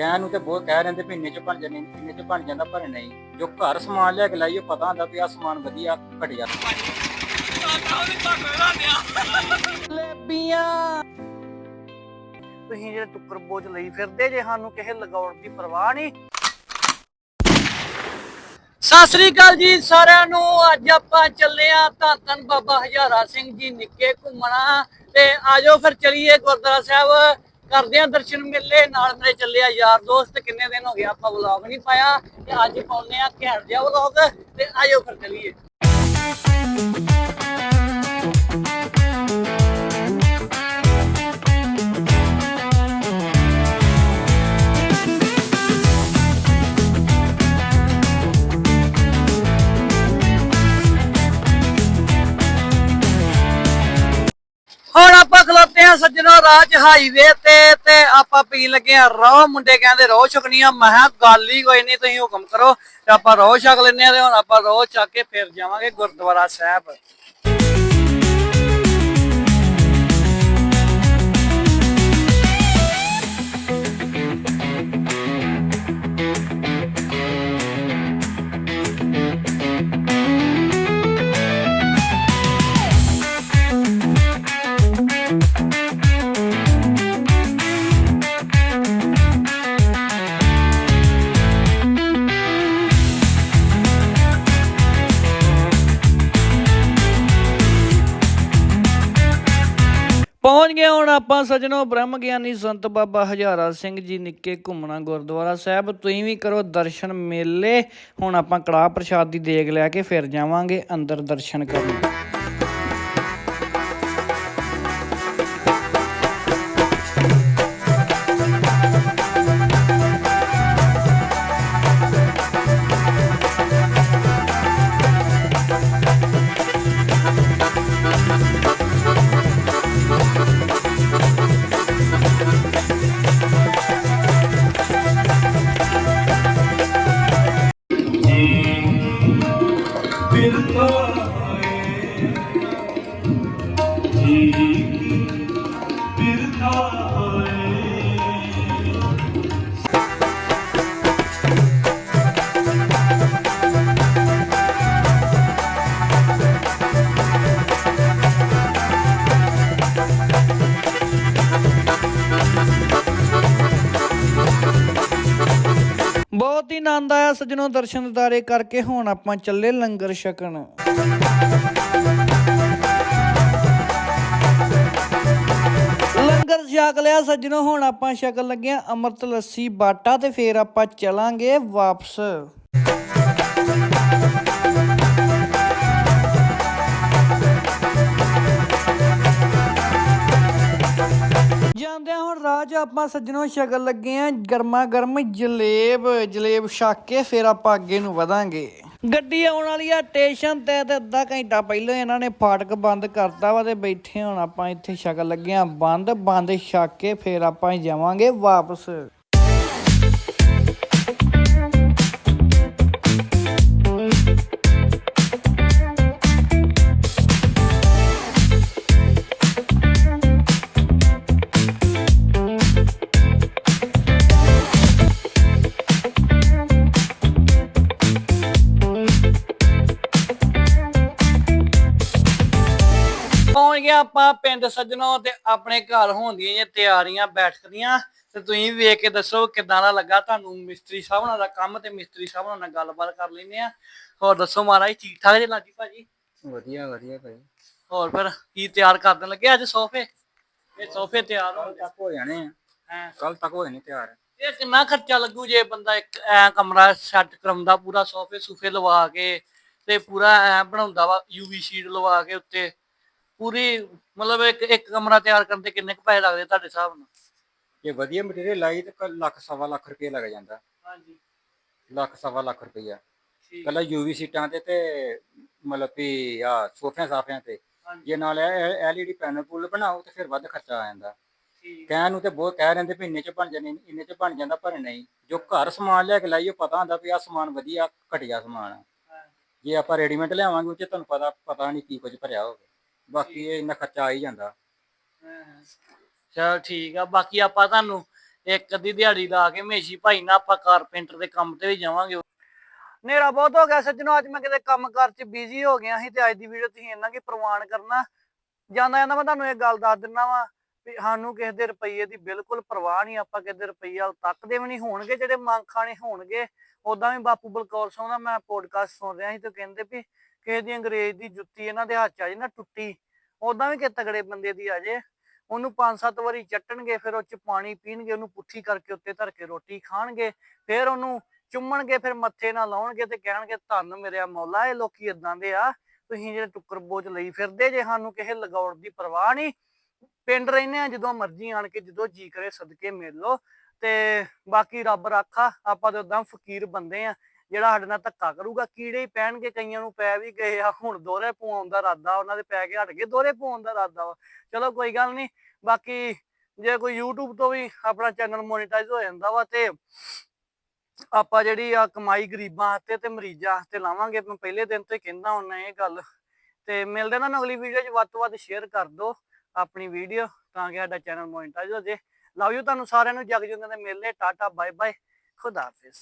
ਕਹਿਣ ਨੂੰ ਤੇ ਬਹੁਤ ਕਹਿ ਰਹਿੰਦੇ ਵੀ ਇੰਨੇ ਚ ਬਣ ਜਾਂਦੇ, ਇੰਨੇ ਚ ਬਣ ਜਾਂਦਾ, ਪਰ ਨਹੀਂ। ਜੋ ਘਰ ਸਮਾਨ ਲਿਆ ਕੇ ਲਾਈਏ ਪਤਾ ਹੁੰਦਾ ਵੀ ਆ ਸਮਾਨ ਵਧੀਆ ਘਟਿਆ। ਜਲੇਬੀਆਂ ਤੁਸੀਂ ਜਿਹੜੇ ਟੁੱਕਰ ਬੋਝ ਲਈ ਫਿਰਦੇ ਜੇ, ਸਾਨੂੰ ਕਿਸੇ ਲਗਾਉਣ ਦੀ ਪਰਵਾਹ ਨਹੀਂ। ਸਤਿ ਸ੍ਰੀ ਅਕਾਲ ਜੀ ਸਾਰਿਆਂ ਨੂੰ। ਅੱਜ ਆਪਾਂ ਚੱਲੇ ਆ ਧੰਨ ਬਾਬਾ ਹਜ਼ਾਰਾ ਸਿੰਘ ਜੀ ਨਿੱਕੇ ਘੁੰਮਣਾ। ਤੇ ਆਜੋ ਫਿਰ ਚਲੀਏ ਗੁਰਦੁਆਰਾ ਸਾਹਿਬ। ਕਰਦੇ ਆ ਦਰਸ਼ਨ ਮੇਲੇ, ਨਾਲ ਮੇਰੇ ਚੱਲਿਆ ਯਾਰ ਦੋਸਤ, ਕਿੰਨੇ ਦਿਨ ਹੋ ਗਏ ਆਪਾਂ ਵਲੌਗ ਨਹੀਂ ਪਾਇਆ ਤੇ ਅੱਜ ਪਾਉਨੇ ਆ ਘੈਂਟ ਜਿਹਾ ਵਲੌਗ ਤੇ ਆਜੋ ਫਿਰ ਚਲੀਏ। ਆ ਸੱਜਣੋ ਰਾਜ ਹਾਈਵੇ ਤੇ ਤੇ ਆਪਾਂ ਪੀਣ ਲੱਗੇ ਆ ਰੋ ਮੁੰਡੇ ਕਹਿੰਦੇ ਰੋ ਛਕਣੀ ਆ। ਮੈਂ ਕਿਹਾ, ਗੱਲ ਹੀ ਕੋਈ ਨਹੀਂ, ਤੁਸੀਂ ਹੁਕਮ ਕਰੋ। ਤੇ ਆਪਾਂ ਰੋ ਛਕ ਲੈਨੇ ਆ ਤੇ ਹੁਣ ਆਪਾਂ ਰੋ ਛਕ ਕੇ ਫਿਰ ਜਾਵਾਂਗੇ ਗੁਰਦੁਆਰਾ ਸਾਹਿਬ। ਪਹੁੰਚ ਗਏ ਹੁਣ ਆਪਾਂ ਸਜਣੋ ਬ੍ਰਹਮ ਗਿਆਨੀ ਸੰਤ ਬਾਬਾ ਹਜ਼ਾਰਾ ਸਿੰਘ ਜੀ ਨਿੱਕੇ ਘੁੰਮਣਾ ਗੁਰਦੁਆਰਾ ਸਾਹਿਬ। ਤੁਸੀਂ ਵੀ ਕਰੋ ਦਰਸ਼ਨ ਮੇਲੇ। ਹੁਣ ਆਪਾਂ ਕੜਾਹ ਪ੍ਰਸ਼ਾਦ ਦੀ ਦੇਗ ਲੈ ਕੇ ਫਿਰ ਜਾਵਾਂਗੇ ਅੰਦਰ ਦਰਸ਼ਨ ਕਰਨ। ਜੀ ਕੀ ਬਿਰਥਾ ਹੋਏ ਬਹੁਤ ਹੀ ਆਨੰਦ ਆਇਆ ਸਜਣੋ ਦਰਸ਼ਨ ਦਿਦਾਰੇ ਕਰਕੇ, ਹੁਣ ਆਪਾਂ ਚੱਲੇ ਲੰਗਰ ਛਕਣ। ਛਕ ਲਿਆ ਸਜਣੋ, ਹੁਣ ਆਪਾਂ ਸ਼ਕਲ ਲੱਗੇ ਆ ਅੰਮ੍ਰਿਤ ਲੱਸੀ ਬਾਟਾ ਤੇ ਫੇਰ ਆਪਾਂ ਚਲਾਂਗੇ ਵਾਪਸ। ਜਾਂਦਿਆਂ ਹੁਣ ਰਾਜ ਆਪਾਂ ਸੱਜਣੋ ਸ਼ਕਲ ਲੱਗੇ ਆ ਗਰਮਾ ਗਰਮ ਜਲੇਬ ਜਲੇਬ ਛੱਕ ਕੇ ਫਿਰ ਆਪਾਂ ਅੱਗੇ ਨੂੰ ਵਧਾਂਗੇ। ਗੱਡੀ ਆਉਣ ਵਾਲੀ ਆ ਸਟੇਸ਼ਨ ਤੇ ਤੇ ਅੱਧਾ ਘੰਟਾ ਪਹਿਲਾਂ ਇਹਨਾਂ ਨੇ ਫਾਟਕ ਬੰਦ ਕਰਤਾ ਵਾ ਤੇ ਬੈਠੇ ਹੁਣ ਆਪਾਂ ਇੱਥੇ ਸ਼ਕਲ ਲੱਗੇ ਆ। ਬੰਦ ਬੰਦ ਛੱਕ ਕੇ ਫਿਰ ਆਪਾਂ ਜਾਵਾਂਗੇ ਵਾਪਸ। ਆਪਾਂ ਪਿੰਡ ਸੱਜਣੋਂ ਤੇ ਆਪਣੇ ਘਰ ਹੋਣ ਦੀਆਂ ਇਹ ਤਿਆਰੀਆਂ ਬੈਠਕ ਦੀਆਂ ਤੇ ਤੁਸੀਂ ਵੀ ਵੇਖ ਕੇ ਦੱਸੋ ਕਿਦਾਂ ਦਾ ਲੱਗਾ। ਤੁਹਾਨੂੰ ਮਿਸਤਰੀ ਸਾਹਿਬ ਨਾਲ ਦਾ ਕੰਮ ਤੇ ਮਿਸਤਰੀ ਸਾਹਿਬ ਨਾਲ ਗੱਲਬਾਤ ਕਰ ਲੈਂਦੇ ਆ ਹੋਰ ਦੱਸੋ ਮਹਾਰਾਜ ਠੀਕ ਠਾਕ ਜੇ ਲਾਜੀ ਭਾਜੀ? ਵਧੀਆ ਵਧੀਆ ਭਾਈ ਹੋਰ ਫਿਰ ਕੀ ਤਿਆਰ ਕਰਨ ਲੱਗੇ ਅੱਜ ਸੋਫੇ? ਇਹ ਸੋਫੇ ਤਿਆਰ ਹੋ ਤੱਕ ਹੋ ਜਾਣੇ ਆ। ਹੈ। ਕੱਲ ਤੱਕ ਹੋ ਜਾਣੇ ਤਿਆਰ। ਇਹ ਕਿੰਨਾ ਖਰਚਾ ਲੱਗੂ ਜੇ ਬੰਦਾ ਇੱਕ ਐ ਕਮਰਾ ਸੈੱਟ ਕਰਾਉਂਦਾ ਪੂਰਾ ਸੋਫੇ ਸੂਫੇ ਲਵਾ ਕੇ ਤੇ ਪੂਰਾ ਐ ਬਣਾਉਂਦਾ ਵਾ ਯੂਵੀ ਸ਼ੀਟ ਲਵਾ ਕੇ ਉੱਤੇ। ਪੂਰੀ ਮਤਲਬ ਇੱਕ ਇੱਕ ਕਮਰਾ ਤਿਆਰ ਕਰਨ ਤੇ ਕਿੰਨੇ ਕੁ ਪੈਸੇ ਲੱਗਦੇ ਤੁਹਾਡੇ ਹਿਸਾਬ ਨਾਲ? ਜੇ ਵਧੀਆ ਮਟੀਰੀਅਲ ਲਾਈ ਤੇ ਕ- ਲੱਖ ਸਵਾ ਲੱਖ ਰੁਪਏ ਲੱਗ ਜਾਂਦਾ। ਹਾਂਜੀ। ਲੱਖ ਸਵਾ ਲੱਖ ਰੁਪਈਆ। ਠੀਕ। ਕੱਲਾ ਯੂਵੀ ਸੀਟਾਂ ਤੇ ਤੇ ਮਤਲਬ ਵੀ ਆ ਸੋਫਿਆਂ ਸਾਫਿਆਂ ਤੇ। ਹਾਂਜੀ। ਜੇ ਨਾਲ ਐਲਈਡੀ ਪੈਨਲ ਪੂਲ ਬਣਾਓ ਤੇ ਫਿਰ ਵੱਧ ਖਰਚਾ ਆ ਜਾਂਦਾ। ਠੀਕ। ਕਹਿਣ ਨੂੰ ਤੇ ਬਹੁਤ ਕਹਿ ਰਹਿੰਦੇ ਵੀ ਇੰਨੇ ਚ ਬਣ ਜਾਣੇ ਇੰਨੇ ਚ ਬਣ ਜਾਂਦਾ ਪਰ ਨਹੀਂ। ਜੋ ਘਰ ਸਮਾਨ ਲਿਆ ਕੇ ਲਾਈਏ ਪਤਾ ਹੁੰਦਾ ਵੀ ਆ ਸਮਾਨ ਵਧੀਆ ਘਟਿਆ ਸਮਾਨ ਆ। ਹਾਂ, ਜੇ ਆਪਾਂ ਰੈਡੀਮੇਡ ਲਿਆਵਾਂਗੇ ਉਹ ਚ ਤੁਹਾਨੂੰ ਪਤਾ ਪਤਾ ਨਹੀਂ ਕੀ ਕੁਝ ਭਰਿਆ ਹੋਵੇ। ਬਾਕੀ ਇਹ ਇੰਨਾ ਖਰਚਾ ਆ ਹੀ ਜਾਂਦਾ। ਚਲੋ ਠੀਕ ਆ ਬਾਕੀ ਆਪਾਂ ਤੁਹਾਨੂੰ ਇੱਕ ਅੱਧੀ ਦਿਹਾੜੀ ਲਾ ਕੇ ਮੇਸ਼ੀ ਭਾਈ ਨਾਲ ਆਪਾਂ ਕਾਰਪੈਂਟਰ ਦੇ ਕੰਮ ਤੇ ਵੀ ਜਾਵਾਂਗੇ। ਹਨੇਰਾ ਬਹੁਤ ਹੋ ਗਿਆ ਸੱਜਣੋ ਅੱਜ ਮੈਂ ਕਿਤੇ ਕੰਮਕਾਰ 'ਚ ਬਿਜ਼ੀ ਹੋ ਗਿਆ ਸੀ ਤੇ ਅੱਜ ਦੀ ਵੀਡੀਓ ਤੁਸੀਂ ਇਹਨਾਂ ਕੀ ਪ੍ਰਵਾਨ ਕਰਨਾ। ਜਾਂਦਾ ਜਾਂਦਾ ਮੈਂ ਤੁਹਾਨੂੰ ਇਹ ਗੱਲ ਦੱਸ ਦਿੰਦਾ ਵਾਂ ਵੀ ਸਾਨੂੰ ਕਿਸੇ ਦੇ ਰੁਪਈਏ ਦੀ ਬਿਲਕੁਲ ਪਰਵਾਹ ਨਹੀਂ ਆਪਾਂ ਕਿਸੇ ਦੇ ਰੁਪਈਏ ਵੱਲ ਤੱਕਦੇ ਵੀ ਨਹੀਂ ਹੋਣਗੇ ਜਿਹੜੇ ਮੰਗ ਖਾਣੇ ਹੋਣਗੇ। ਉਦਾਂ ਵੀ ਬਾਪੂ ਬਲਕੌਰ ਸਿੰਘ ਦਾ ਮੈਂ ਪੋਡਕਾਸਟ ਸੁਣ ਰਿਹਾ ਸੀ ਤੇ ਕਹਿੰਦੇ ਵੀ ਕਿਸੇ ਦੀ ਅੰਗਰੇਜ਼ ਦੀ ਜੁੱਤੀ ਇਹਨਾਂ ਦੇ ਹੱਥ 'ਚ ਆ ਜੇ ਨਾ ਟੁੱਟੀ ਉਦਾਂ ਵੀ ਕਿ ਤਗੜੇ ਬੰਦੇ ਦੀ ਆ ਜੇ, ਉਹਨੂੰ ਪੰਜ ਸੱਤ ਵਾਰੀ ਚੱਟਣਗੇ, ਫਿਰ ਉਹ ਚ ਪਾਣੀ ਪੀਣਗੇ, ਉਹਨੂੰ ਪੁੱਠੀ ਕਰਕੇ ਉੱਤੇ ਧਰ ਕੇ ਰੋਟੀ ਖਾਣਗੇ, ਫਿਰ ਉਹਨੂੰ ਚੁੰਮਣਗੇ, ਫਿਰ ਮੱਥੇ ਨਾਲ ਲਾਉਣਗੇ ਤੇ ਕਹਿਣਗੇ, ਧੰਨ ਮੇਰਿਆ ਮੌਲਾ, ਇਹ ਲੋਕੀ ਇਦਾਂ ਦੇ ਆ, ਤੁਸੀਂ ਜਿਹੜੇ ਟੁੱਕਰ ਬੋਝ ਲਈ ਫਿਰਦੇ ਜੇ, ਸਾਨੂੰ ਕਿਸੇ ਲਗਾਉਣ ਦੀ ਪਰਵਾਹ ਨਹੀਂ। ਪਿੰਡ ਰਹਿੰਦੇ ਆ, ਜਦੋਂ ਮਰਜ਼ੀ ਆਣ ਕੇ ਜਦੋਂ ਜੀ ਕਰੇ ਸਦਕੇ ਮਿਲ ਲੋ ਤੇ ਬਾਕੀ ਰੱਬ ਰਾਖਾ, ਆਪਾਂ ਤਾਂ ਉਦਾਂ ਫਕੀਰ ਬੰਦੇ ਆ ਜਿਹੜਾ ਸਾਡੇ ਨਾਲ ਧੱਕਾ ਕਰੂਗਾ, ਕੀੜੇ ਹੀ ਪੈਣਗੇ, ਕਈਆਂ ਨੂੰ ਪੈ ਵੀ ਗਏ ਆ। ਹੁਣ ਦੋਹਰੇ ਪਵਾਉਣ ਦਾ ਇਰਾਦਾ, ਉਹਨਾਂ ਦੇ ਪੈ ਕੇ ਹਟ ਗਏ। ਦੋਹਰੇ ਪਵਾਉਣ ਦਾ ਇਰਾਦਾ ਵਾ। ਚਲੋ ਕੋਈ ਗੱਲ ਨਹੀਂ, ਬਾਕੀ ਜੇ ਕੋਈ YouTube ਤੋਂ ਵੀ ਆਪਣਾ ਚੈਨਲ ਮੋਨੇਟਾਈਜ਼ ਹੋ ਜਾਂਦਾ ਵਾ ਤੇ ਆਪਾਂ ਜਿਹੜੀ ਆ ਕਮਾਈ ਗਰੀਬਾਂ ਹੱਥੇ ਤੇ ਮਰੀਜ਼ਾਂ ਹੱਥੇ ਲਾਵਾਂਗੇ। ਮੈਂ ਪਹਿਲੇ ਦਿਨ ਤੋਂ ਹੀ ਕਹਿੰਦਾ ਹੁੰਦਾ ਇਹ ਗੱਲ। ਤੇ ਮਿਲਦੇ ਨਾ ਅਗਲੀ ਵੀਡੀਓ 'ਚ। ਵੱਧ ਤੋਂ ਵੱਧ ਸ਼ੇਅਰ ਕਰ ਦਿਓ ਆਪਣੀ ਵੀਡੀਓ ਤਾਂ ਕਿ ਸਾਡਾ ਚੈਨਲ ਮੋਨੇਟਾਈਜ਼ ਹੋ ਜੇ। ਲਵ ਯੂ ਤੁਹਾਨੂੰ ਸਾਰਿਆਂ ਨੂੰ। ਜਗ ਜੁੰਦੇ ਦੇ ਮਿਲਨੇ ਟਾਟਾ ਬਾਏ ਬਾਏ ਖੁਦਾ ਹਾਫਿਜ਼।